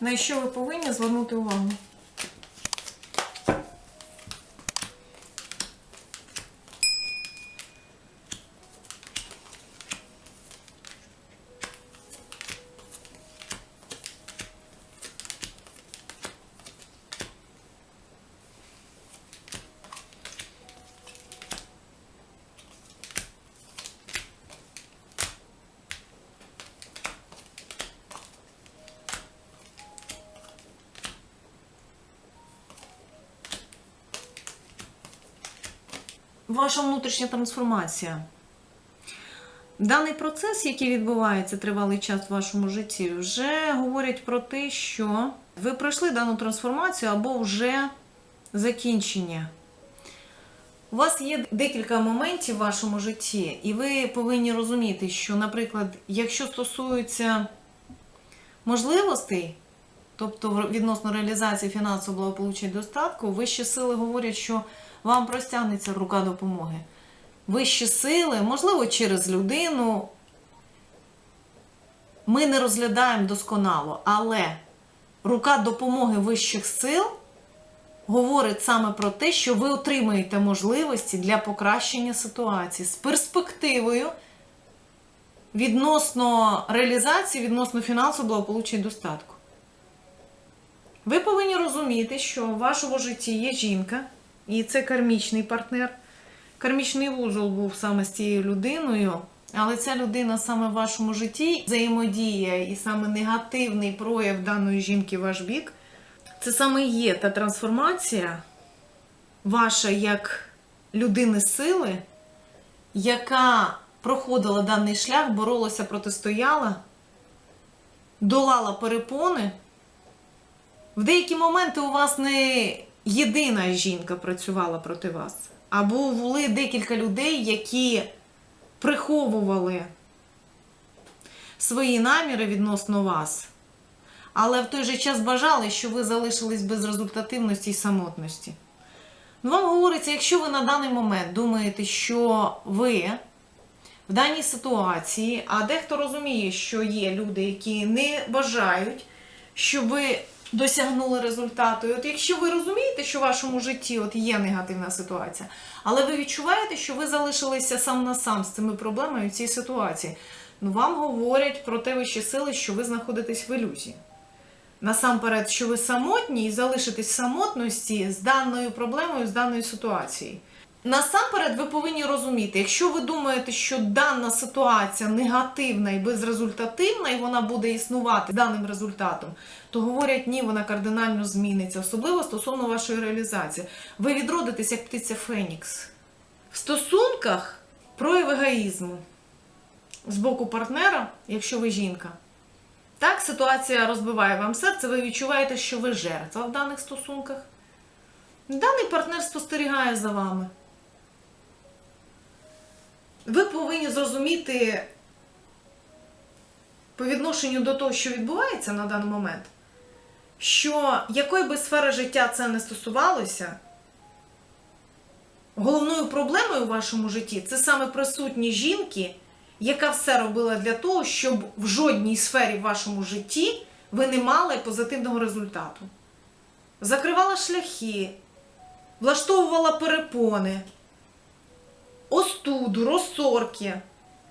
на що ви повинні звернути увагу. Ваша внутрішня трансформація. Даний процес, який відбувається тривалий час в вашому житті, вже говорять про те, що ви пройшли дану трансформацію або вже закінчення. У вас є декілька моментів в вашому житті, і ви повинні розуміти, що, наприклад, якщо стосується можливостей, тобто відносно реалізації фінансового благополуччя і достатку, вищі сили говорять, що вам простягнеться рука допомоги. Вищі сили, можливо, через людину. Ми не розглядаємо досконало, але рука допомоги вищих сил говорить саме про те, що ви отримаєте можливості для покращення ситуації з перспективою відносно реалізації, відносно фінансового благополуччя і достатку. Ви повинні розуміти, що в вашому житті є жінка, і це кармічний партнер. Кармічний вузол був саме з цією людиною, але ця людина саме в вашому житті взаємодіє і саме негативний прояв даної жінки в ваш бік. Це саме є та трансформація ваша як людини сили, яка проходила даний шлях, боролася, протистояла, долала перепони. В деякі моменти у вас не єдина жінка працювала проти вас, а були декілька людей, які приховували свої наміри відносно вас, але в той же час бажали, що ви залишились без результативності і самотності. Ну, вам говориться, якщо ви на даний момент думаєте, що ви в даній ситуації, а дехто розуміє, що є люди, які не бажають, щоб ви досягнули результату. І от якщо ви розумієте, що в вашому житті от є негативна ситуація, але ви відчуваєте, що ви залишилися сам на сам з цими проблемами в цій ситуації, ну вам говорять про те вищі сили, що ви знаходитесь в ілюзії. Насамперед, що ви самотні і залишитесь самотності з даною проблемою, з даною ситуацією. Насамперед, ви повинні розуміти, якщо ви думаєте, що дана ситуація негативна і безрезультативна, і вона буде існувати з даним результатом, то говорять, ні, вона кардинально зміниться, особливо стосовно вашої реалізації. Ви відродитесь як птиця Фенікс. В стосунках прояв егоїзму з боку партнера, якщо ви жінка. Так, ситуація розбиває вам серце, ви відчуваєте, що ви жертва в даних стосунках. Даний партнер спостерігає за вами. Ви повинні зрозуміти по відношенню до того, що відбувається на даний момент, що якої би сфери життя це не стосувалося, головною проблемою у вашому житті це саме присутні жінки, яка все робила для того, щоб в жодній сфері в вашому житті ви не мали позитивного результату. Закривала шляхи, влаштовувала перепони, остуду, розсорки,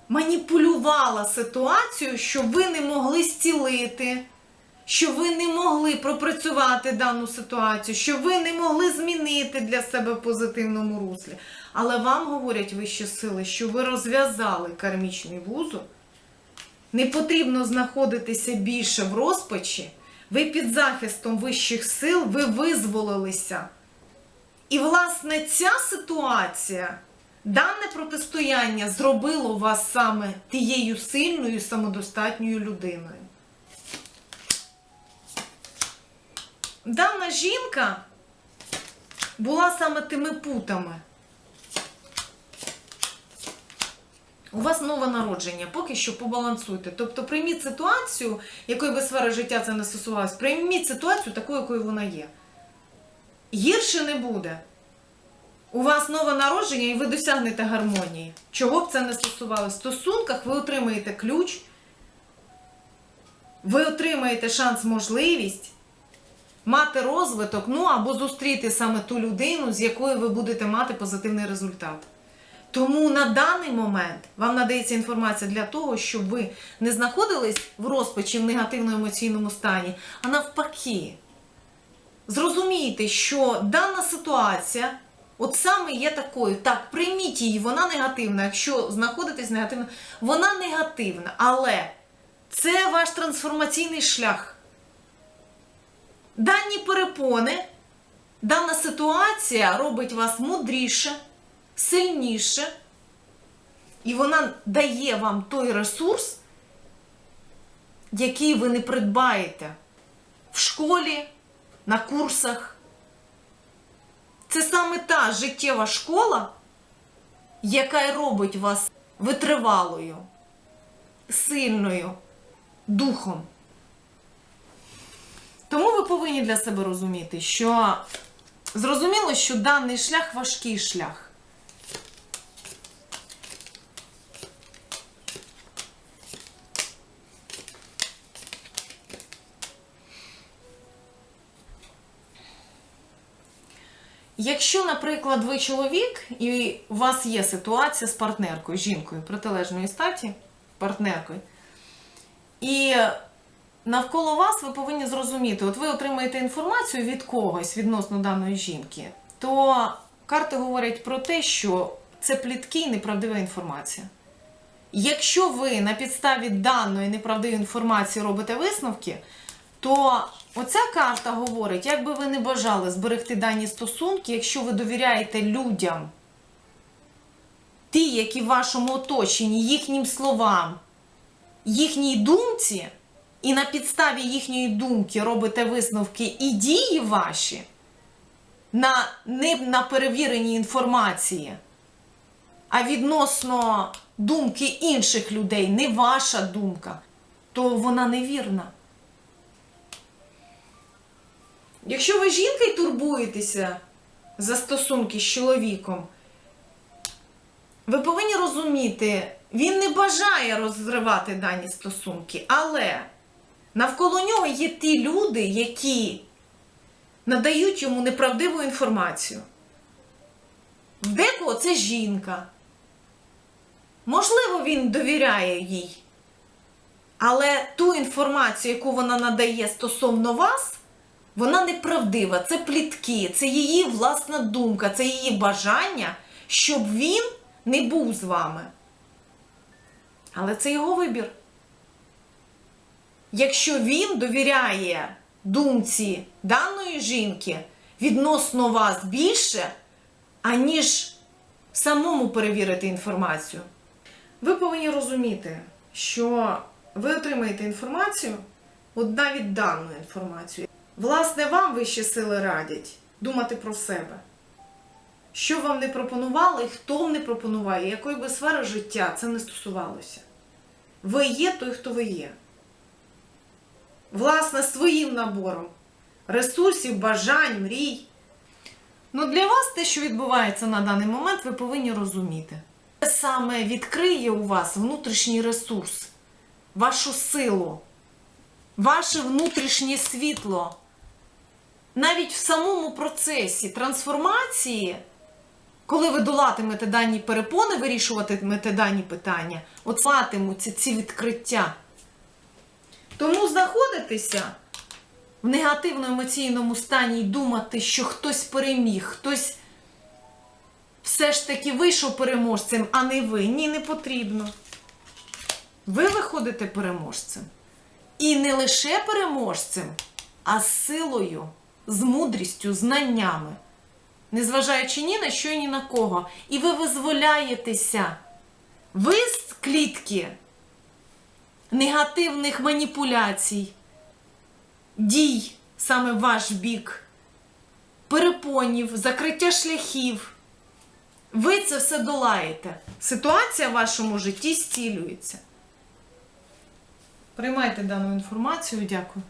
маніпулювала ситуацією, щоб ви не могли зцілити, щоб ви не могли пропрацювати дану ситуацію, щоб ви не могли змінити для себе в позитивному руслі. Але вам говорять вищі сили, що ви розв'язали кармічний вузол, не потрібно знаходитися більше в розпачі, ви під захистом вищих сил, ви визволилися. І, власне, ця ситуація, дане протистояння зробило вас саме тією сильною, самодостатньою людиною. Дана жінка була саме тими путами. У вас нове народження, поки що побалансуйте. Тобто прийміть ситуацію, якої би сфери життя це не стосувалось, прийміть ситуацію такою, якою вона є. Гірше не буде. У вас нове народження і ви досягнете гармонії. Чого б це не стосувалося? В стосунках ви отримаєте ключ ви отримаєте шанс, можливість мати розвиток, ну або зустріти саме ту людину, з якою ви будете мати позитивний результат. Тому на даний момент вам надається інформація для того, щоб ви не знаходились в розпачі в негативному емоційному стані, а навпаки, зрозумійте, що дана ситуація от саме є такою. Так, прийміть її, вона негативна. Якщо знаходитесь негативно, вона негативна, але це ваш трансформаційний шлях. Дані перепони, дана ситуація робить вас мудріше, сильніше, і вона дає вам той ресурс, який ви не придбаєте в школі, на курсах. Це саме та життєва школа, яка й робить вас витривалою, сильною духом. Тому ви повинні для себе розуміти, що зрозуміло, що даний шлях важкий шлях. Якщо, наприклад, ви чоловік і у вас є ситуація з партнеркою, жінкою протилежної статі, партнеркою, і навколо вас ви повинні зрозуміти, от ви отримаєте інформацію від когось відносно даної жінки, то карти говорять про те, що це плітки і неправдива інформація. Якщо ви на підставі даної неправдивої інформації робите висновки, то оця карта говорить, як би ви не бажали зберегти дані стосунки, якщо ви довіряєте людям, ті, які в вашому оточенні, їхнім словам, їхній думці, і на підставі їхньої думки робите висновки і дії ваші на, не на перевіреній інформації, а відносно думки інших людей, не ваша думка, то вона невірна. Якщо ви жінка і турбуєтеся за стосунки з чоловіком, ви повинні розуміти, він не бажає розривати дані стосунки, але навколо нього є ті люди, які надають йому неправдиву інформацію. В декого це жінка. Можливо, він довіряє їй. Але ту інформацію, яку вона надає стосовно вас, вона неправдива. Це плітки, це її власна думка, це її бажання, щоб він не був з вами. Але це його вибір. Якщо він довіряє думці даної жінки відносно вас більше, аніж самому перевірити інформацію, ви повинні розуміти, що ви отримаєте інформацію, от навіть дану інформацію. Власне, вам вищі сили радять думати про себе. Що вам не пропонували, хто вам не пропонуває, якої би сфери життя це не стосувалося. Ви є той, хто ви є. Власне, своїм набором ресурсів, бажань, мрій. Ну, для вас те, що відбувається на даний момент, ви повинні розуміти. Це саме відкриє у вас внутрішній ресурс, вашу силу, ваше внутрішнє світло. Навіть в самому процесі трансформації, коли ви долатимете дані перепони, вирішуватимете дані питання, от матимуться ці відкриття. Тому знаходитися в негативно-емоційному стані і думати, що хтось переміг, хтось все ж таки вийшов переможцем, а не ви. Ні, не потрібно. Ви виходите переможцем. І не лише переможцем, а силою, з мудрістю, знаннями. Незважаючи ні на що і ні на кого. І ви визволяєтеся. Ви з клітки негативних маніпуляцій, дій саме ваш бік, перепонів, закриття шляхів. Ви це все долаєте. Ситуація в вашому житті зцілюється. Приймайте дану інформацію. Дякую.